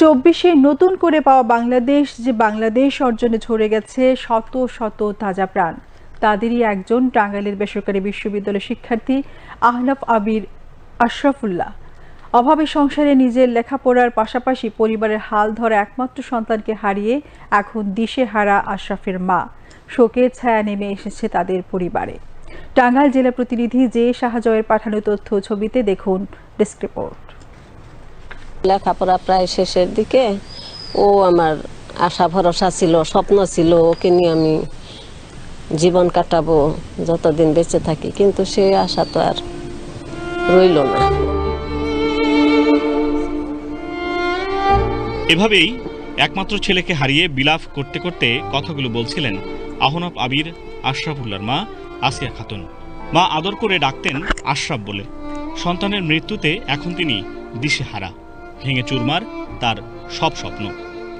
চব্বিশে নতুন করে পাওয়া বাংলাদেশ যে বাংলাদেশ অর্জনে ঝরে গেছে শত শত তাজা প্রাণ। তাদেরই একজন টাঙ্গাইলের বেসরকারি বিশ্ববিদ্যালয় শিক্ষার্থী আহনাফ আবির আশরাফুল্লাহ। অভাবে সংসারে নিজের লেখাপড়ার পাশাপাশি পরিবারের হাল ধরা একমাত্র সন্তানকে হারিয়ে এখন দিশেহারা আশরাফের মা। শোকের ছায়া নেমে এসেছে তাদের পরিবারে। টাঙ্গাইল জেলা প্রতিনিধি জে শাহজয়ের পাঠানো তথ্য ছবিতে দেখুন ডেস্ক রিপোর্ট। লেখাপড়া প্রায় শেষের দিকে। ও আমার আশা, ভরসা ছিল, স্বপ্ন ছিল, ওকে নিয়ে আমি জীবন কাটাবো, যতদিন বেঁচে থাকি। কিন্তু সে আশা তো আর রইল না। এভাবেই একমাত্র ছেলেকে হারিয়ে বিলাপ করতে করতে কথাগুলো বলছিলেন আহনাফ আবির, আশরাফুল্লার মা আসিয়া খাতুন। মা আদর করে ডাকতেন আশরাফ বলে। সন্তানের মৃত্যুতে এখন তিনি দিশেহারা। ভেঙে চুরমার তার সব স্বপ্ন।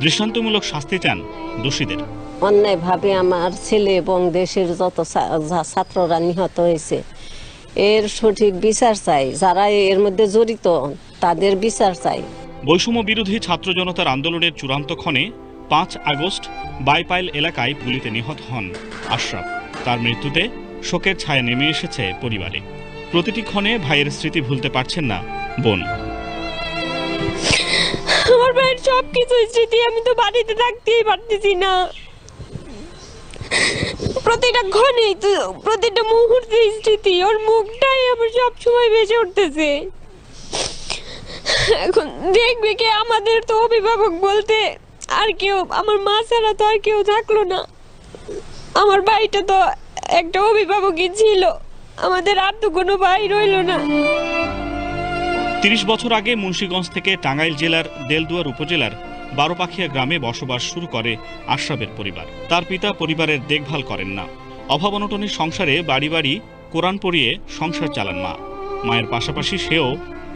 দৃষ্টান্তমূলক শাস্তি চান দোষীদের। অন্যায়ভাবে আমার ছেলে এবং দেশের যত ছাত্ররা নিহত হয়েছে এর সঠিক বিচার চাই। যারা এর মধ্যে জড়িত তাদের বিচার চাই। বৈষম্য বিরোধী ছাত্র জনতার আন্দোলনের চূড়ান্ত ক্ষণে পাঁচ আগস্ট বাইপাইল এলাকায় গুলিতে নিহত হন আশরাফ। তার মৃত্যুতে শোকের ছায়া নেমে এসেছে পরিবারে। প্রতিটি ক্ষণে ভাইয়ের স্মৃতি ভুলতে পারছেন না বোন। আমার ভাইয়ের সব কিছু স্মৃতি আমি তো বাড়িতে থাকতেই পারতেছি না। প্রতিটা তো, প্রতিটা মুহূর্তে স্মৃতি, ওর মুখটাই আমার সব সময় বেঁচে উঠতেছে। এখন দেখবে কে আমাদের তো অভিভাবক বলতে আর কেউ, আমার মা ছাড়া তো আর কেউ থাকল না। আমার ভাইটা তো একটা অভিভাবকই ছিল। আমাদের আর তো কোনো ভাই রইল না। তিরিশ বছর আগে মুন্সীগঞ্জ থেকে টাঙ্গাইল জেলার দেলদুয়ার উপজেলার বারোপাখিয়া গ্রামে বসবাস শুরু করে আশরাফের পরিবার। তার পিতা পরিবারের দেখভাল করেন না। অভাব অনটনের সংসারে বাড়ি বাড়ি কোরআন পড়িয়ে সংসার চালান মা। মায়ের পাশাপাশি সেও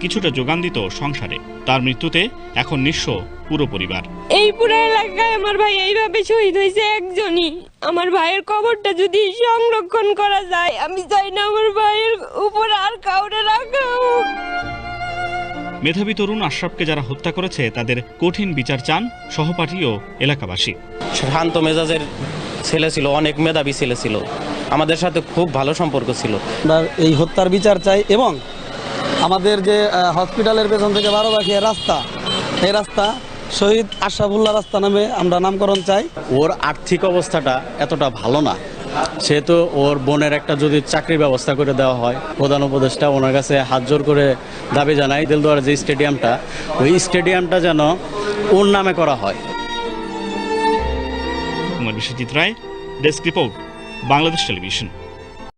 কিছুটা যোগান দিত সংসারে। তার মৃত্যুতে এখন নিঃস্ব পুরো পরিবার। এই পুরো এলাকায় আমার ভাই এইভাবে শহীদ হয়েছে একজনই। আমার ভাইয়ের কবরটা যদি সংরক্ষণ করা যায়, আমি চাই না আমার ভাইয়ের উপর আর কাউরে রাখা। মেধাবী তরুণ আশরাফকে যারা হত্যা করেছে তাদের কঠিন বিচার চান সহপাঠী ও এলাকাবাসী। শান্ত মেজাজের ছেলে ছিল অনেক মেধাবী ছেলে ছিল। আমাদের সাথে খুব ভালো সম্পর্ক ছিল। আমরা এই হত্যার বিচার চাই এবং আমাদের যে হসপিটালের পেছন থেকে বারো বারোবাখিয়া রাস্তা এই রাস্তা শহীদ আশরাফুল্লাহ রাস্তা নামে আমরা নামকরণ চাই। ওর আর্থিক অবস্থাটা এতটা ভালো না। সেহেতু ওর বোনের একটা যদি চাকরির ব্যবস্থা করে দেওয়া হয়, প্রধান উপদেষ্টা ওনার কাছে হাত জোর করে দাবি জানাই দিলদুয়ার যে স্টেডিয়ামটা, ওই স্টেডিয়ামটা যেন ওর নামে করা হয়। Biswajit Roy, desk report, Bangladesh television.